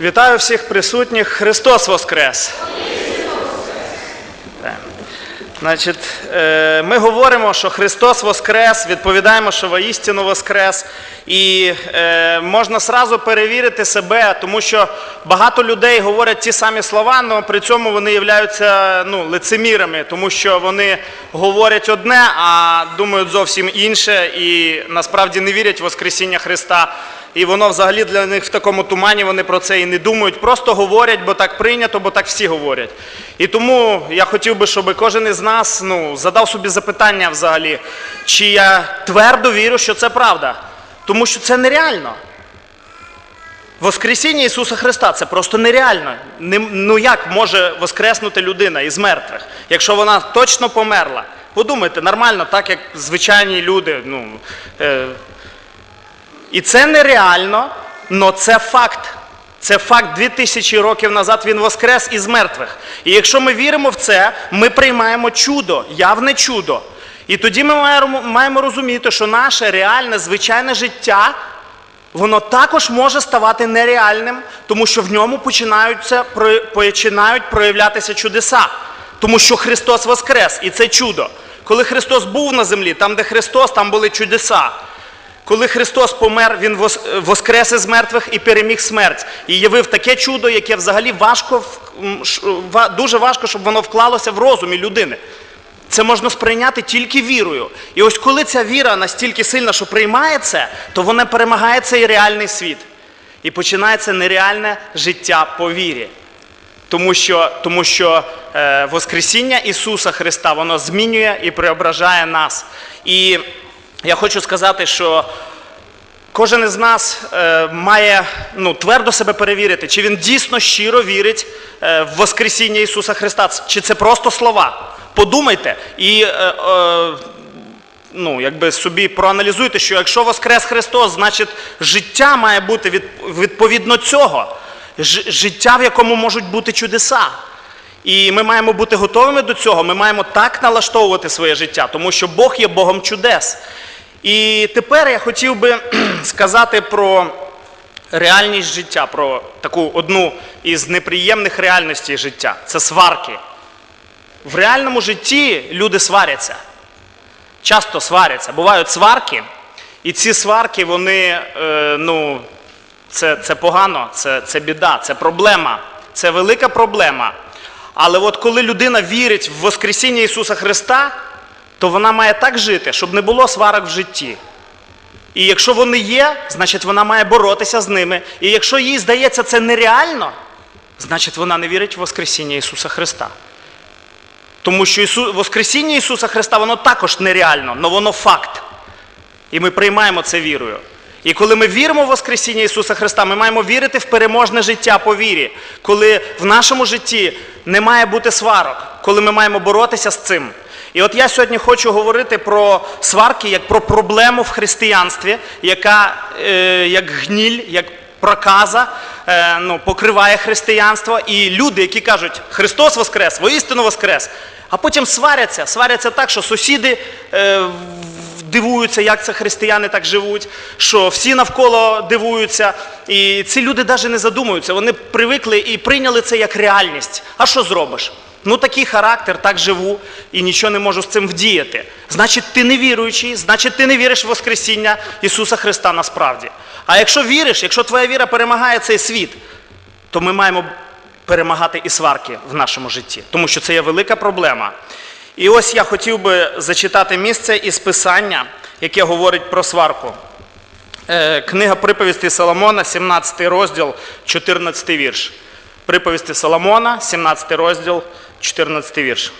Вітаю всіх присутніх. Христос Воскрес! Значить, е, ми говоримо, що Христос Воскрес, відповідаємо, що воістину Воскрес. І е, можна сразу перевірити себе, тому що багато людей говорять ті самі слова, але при цьому вони являються ну, лицемірами, тому що вони говорять одне, а думають зовсім інше, і насправді не вірять в Воскресіння Христа. І воно взагалі для них в такому тумані вони про це і не думають, просто говорять, бо так прийнято, бо так всі говорять. І тому я хотів би, щоб кожен із нас ну, задав собі запитання взагалі, чи я твердо вірю, що це правда. Тому що це нереально. Воскресіння Ісуса Христа це просто нереально. Не- ну як може воскреснути людина із мертвих, якщо вона точно померла? Подумайте, нормально, так як звичайні люди. Ну, е, і це нереально, але це факт. Це факт 2000 років назад він воскрес із мертвих. І якщо ми віримо в це, ми приймаємо чудо, явне чудо. І тоді ми маємо, розуміти, що наше реальне, звичайне життя, воно також може ставати нереальним, тому що в ньому починаються, починають проявлятися чудеса. Тому що Христос воскрес, і це чудо. Коли Христос був на землі, там, де Христос, там були чудеса. Коли Христос помер, Він вос- воскрес із мертвих і переміг смерть. І явив таке чудо, яке взагалі важко, дуже важко, щоб воно вклалося в розумі людини. Це можна сприйняти тільки вірою. І ось коли ця віра настільки сильна, що приймає це, то вона перемагає цей реальний світ. І починається нереальне життя по вірі. Тому що, тому що е, Воскресіння Ісуса Христа воно змінює і преображає нас. І я хочу сказати, що кожен із нас е, має ну, твердо себе перевірити, чи він дійсно щиро вірить е, в Воскресіння Ісуса Христа, чи це просто слова. Подумайте і. Е, ну, якби собі проаналізуйте, що якщо Воскрес Христос, значить життя має бути від, відповідно цього. Ж, життя, в якому можуть бути чудеса. І ми маємо бути готовими до цього. Ми маємо так налаштовувати своє життя, тому що Бог є Богом чудес. І тепер я хотів би сказати про реальність життя, про таку одну із неприємних реальностей життя це сварки. В реальному житті люди сваряться часто сваряться. Бувають сварки, і ці сварки, вони, е, ну, це, це погано, це, це біда, це проблема, це велика проблема. Але от коли людина вірить в Воскресіння Ісуса Христа, то вона має так жити, щоб не було сварок в житті. І якщо вони є, значить вона має боротися з ними. І якщо їй здається це нереально, значить вона не вірить в Воскресіння Ісуса Христа. Тому що Ісу... Воскресіння Ісуса Христа, воно також нереально, але воно факт. І ми приймаємо це вірою. І коли ми віримо в Воскресіння Ісуса Христа, ми маємо вірити в переможне життя по вірі, коли в нашому житті не має бути сварок, коли ми маємо боротися з цим. І от я сьогодні хочу говорити про сварки як про проблему в християнстві, яка е, як гніль, як проказа е, ну, покриває християнство. І люди, які кажуть, Христос Воскрес, воістину Воскрес, а потім сваряться, сваряться так, що сусіди е, дивуються, як це християни так живуть, що всі навколо дивуються. І ці люди навіть не задумуються, вони привикли і прийняли це як реальність. А що зробиш? Ну такий характер, так живу і нічого не можу з цим вдіяти. Значить, ти не віруючий, значить, ти не віриш в Воскресіння Ісуса Христа насправді. А якщо віриш, якщо твоя віра перемагає цей світ, то ми маємо перемагати і сварки в нашому житті, тому що це є велика проблема. І ось я хотів би зачитати місце із Писання, яке говорить про сварку. Е, Книга приповісті Соломона, 17 розділ, 14 вірш. Приповісті Соломона, 17 розділ, 14 вірш.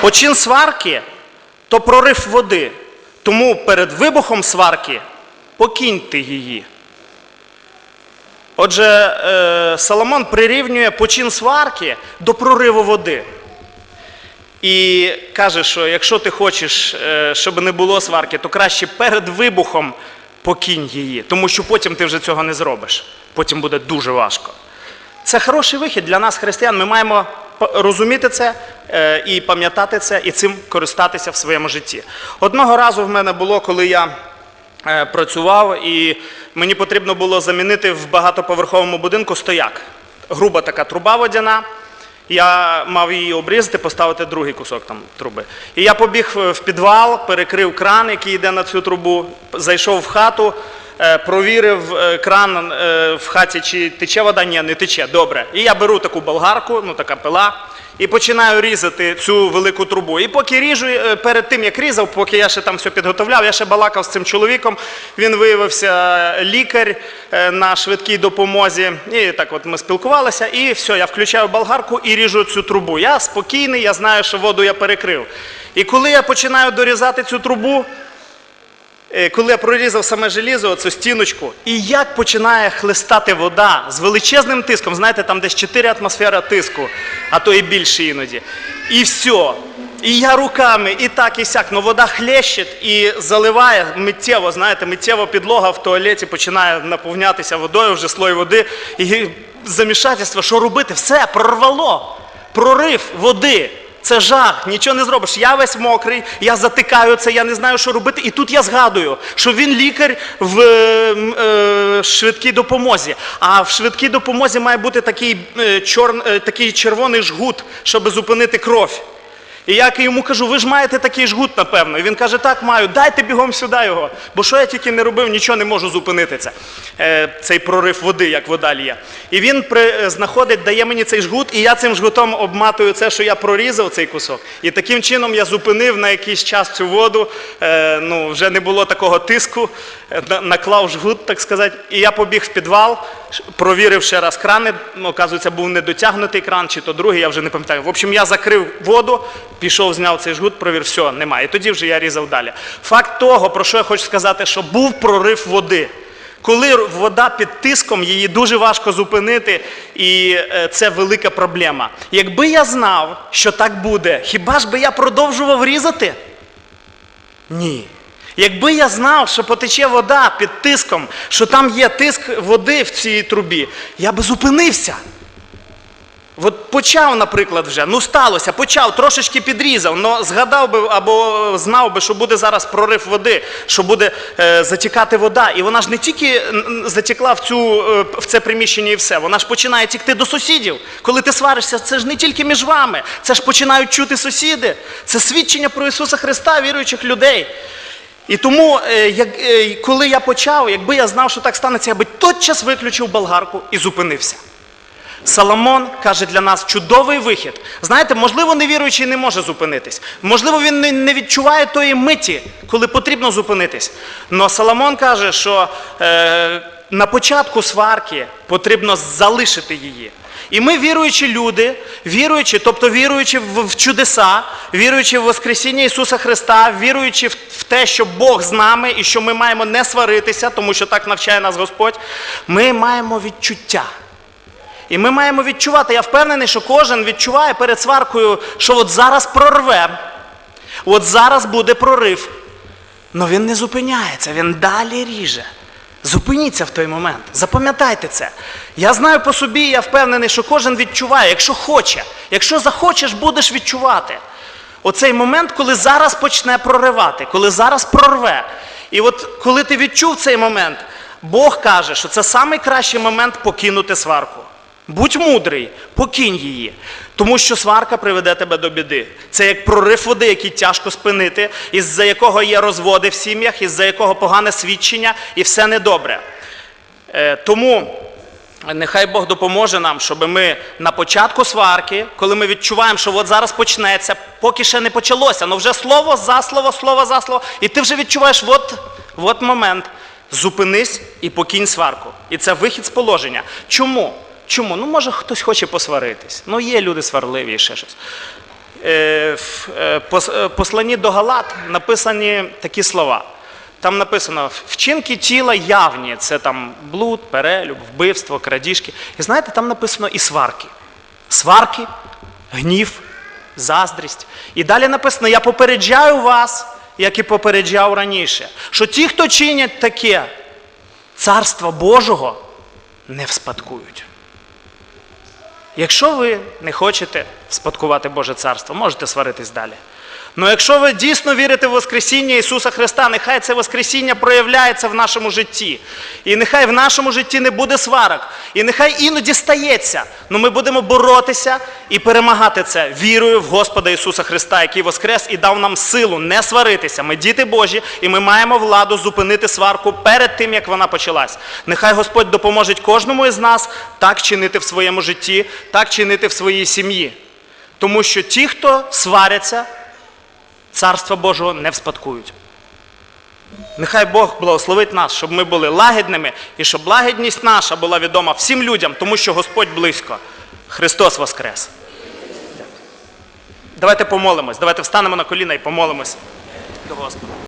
Почин сварки то прорив води, тому перед вибухом сварки покиньте її. Отже, е, Соломон прирівнює почин сварки до прориву води. І каже, що якщо ти хочеш, е, щоб не було сварки, то краще перед вибухом покинь її, тому що потім ти вже цього не зробиш. Потім буде дуже важко. Це хороший вихід для нас, християн. Ми маємо розуміти це е, і пам'ятати це, і цим користатися в своєму житті. Одного разу в мене було, коли я е, працював, і мені потрібно було замінити в багатоповерховому будинку стояк. груба така труба водяна. Я мав її обрізати, поставити другий кусок там труби. І я побіг в підвал, перекрив кран, який йде на цю трубу, зайшов в хату, е, провірив е, кран е, в хаті, чи тече вода, ні, не тече. Добре. І я беру таку болгарку, ну така пила, і починаю різати цю велику трубу. І поки ріжу, е, перед тим як різав, поки я ще там все підготовляв, я ще балакав з цим чоловіком. Він виявився лікар е, на швидкій допомозі. І так от ми спілкувалися, і все, я включаю болгарку і ріжу цю трубу. Я спокійний, я знаю, що воду я перекрив. І коли я починаю дорізати цю трубу, Е, коли я прорізав саме желізо, оцю стіночку, і як починає хлестати вода з величезним тиском, знаєте, там десь 4 атмосфери тиску, а то і більше іноді. І все. І я руками, і так, і сяк, ну вода хлещить і заливає миттєво, знаєте, миттєво підлога в туалеті починає наповнятися водою, вже слой води. І замішательство, що робити? Все, прорвало. Прорив води. Це жах, нічого не зробиш. Я весь мокрий, я затикаю це, я не знаю, що робити. І тут я згадую, що він лікар в е, е, швидкій допомозі. А в швидкій допомозі має бути такий, е, чор, е, такий червоний жгут, щоб зупинити кров. І я йому кажу, ви ж маєте такий жгут, напевно. І він каже, так, маю, дайте бігом сюди його. Бо що я тільки не робив, нічого не можу зупинити це. Цей прорив води, як вода лє. І він при, е, знаходить, дає мені цей жгут, і я цим жгутом обматую це, що я прорізав цей кусок. І таким чином я зупинив на якийсь час цю воду. Е, ну, вже не було такого тиску, е, наклав жгут, так сказати. І я побіг в підвал, провірив ще раз крани. Ну, оказується, був недотягнутий кран, чи то другий, я вже не пам'ятаю. В общем, я закрив воду, пішов, зняв цей жгут, провір, все, немає. І тоді вже я різав далі. Факт того, про що я хочу сказати, що був прорив води. Коли вода під тиском, її дуже важко зупинити, і е, це велика проблема. Якби я знав, що так буде, хіба ж би я продовжував різати? Ні. Якби я знав, що потече вода під тиском, що там є тиск води в цій трубі, я би зупинився. От почав, наприклад, вже, ну сталося, почав, трошечки підрізав, але згадав би або знав би, що буде зараз прорив води, що буде е, затікати вода. І вона ж не тільки затікла в, цю, е, в це приміщення і все, вона ж починає тікти до сусідів. Коли ти сваришся, це ж не тільки між вами, це ж починають чути сусіди. Це свідчення про Ісуса Христа, віруючих людей. І тому, е, як, е, коли я почав, якби я знав, що так станеться, я би тотчас виключив болгарку і зупинився. Соломон каже для нас чудовий вихід. Знаєте, можливо, невіруючий не може зупинитись. Можливо, він не- відчуває тої миті, коли потрібно зупинитись. Но Соломон каже, що е, на початку сварки потрібно залишити її. І ми, віруючі люди, віруючи, тобто віруючи в, чудеса, віруючи в Воскресіння Ісуса Христа, віруючи в те, що Бог з нами і що ми маємо не сваритися, тому що так навчає нас Господь, ми маємо відчуття. І ми маємо відчувати, я впевнений, що кожен відчуває перед сваркою, що от зараз прорве, от зараз буде прорив. Але він не зупиняється, він далі ріже. Зупиніться в той момент, запам'ятайте це. Я знаю по собі, я впевнений, що кожен відчуває, якщо хоче, якщо захочеш, будеш відчувати. Оцей момент, коли зараз почне проривати, коли зараз прорве. І от коли ти відчув цей момент, Бог каже, що це найкращий момент покинути сварку. Будь мудрий, покинь її, тому що сварка приведе тебе до біди. Це як прорив води, який тяжко спинити, із-за якого є розводи в сім'ях, із-за якого погане свідчення і все недобре. Е, тому нехай Бог допоможе нам, щоб ми на початку сварки, коли ми відчуваємо, що от зараз почнеться, поки ще не почалося, але вже слово за слово, слово за слово, і ти вже відчуваєш, от, от момент. Зупинись і покинь сварку. І це вихід з положення. Чому? Чому? Ну, може, хтось хоче посваритись. Ну, є люди сварливі і ще щось. Е, в е, пос- е, посланні до Галат написані такі слова. Там написано вчинки тіла явні, це там блуд, перелюб, вбивство, крадіжки. І знаєте, там написано і сварки. Сварки, гнів, заздрість. І далі написано: я попереджаю вас, як і попереджав раніше, що ті, хто чинять таке, царства Божого не вспадкують. Якщо ви не хочете спадкувати Боже царство, можете сваритись далі. Ну якщо ви дійсно вірите в Воскресіння Ісуса Христа, нехай це Воскресіння проявляється в нашому житті. І нехай в нашому житті не буде сварок. І нехай іноді стається. Ну ми будемо боротися і перемагати це вірою в Господа Ісуса Христа, який воскрес і дав нам силу не сваритися. Ми діти Божі, і ми маємо владу зупинити сварку перед тим, як вона почалась. Нехай Господь допоможе кожному із нас так чинити в своєму житті, так чинити в своїй сім'ї. Тому що ті, хто сваряться, Царства Божого не вспадкують. Нехай Бог благословить нас, щоб ми були лагідними і щоб лагідність наша була відома всім людям, тому що Господь близько. Христос Воскрес. Давайте помолимось, давайте встанемо на коліна і помолимось до Господа.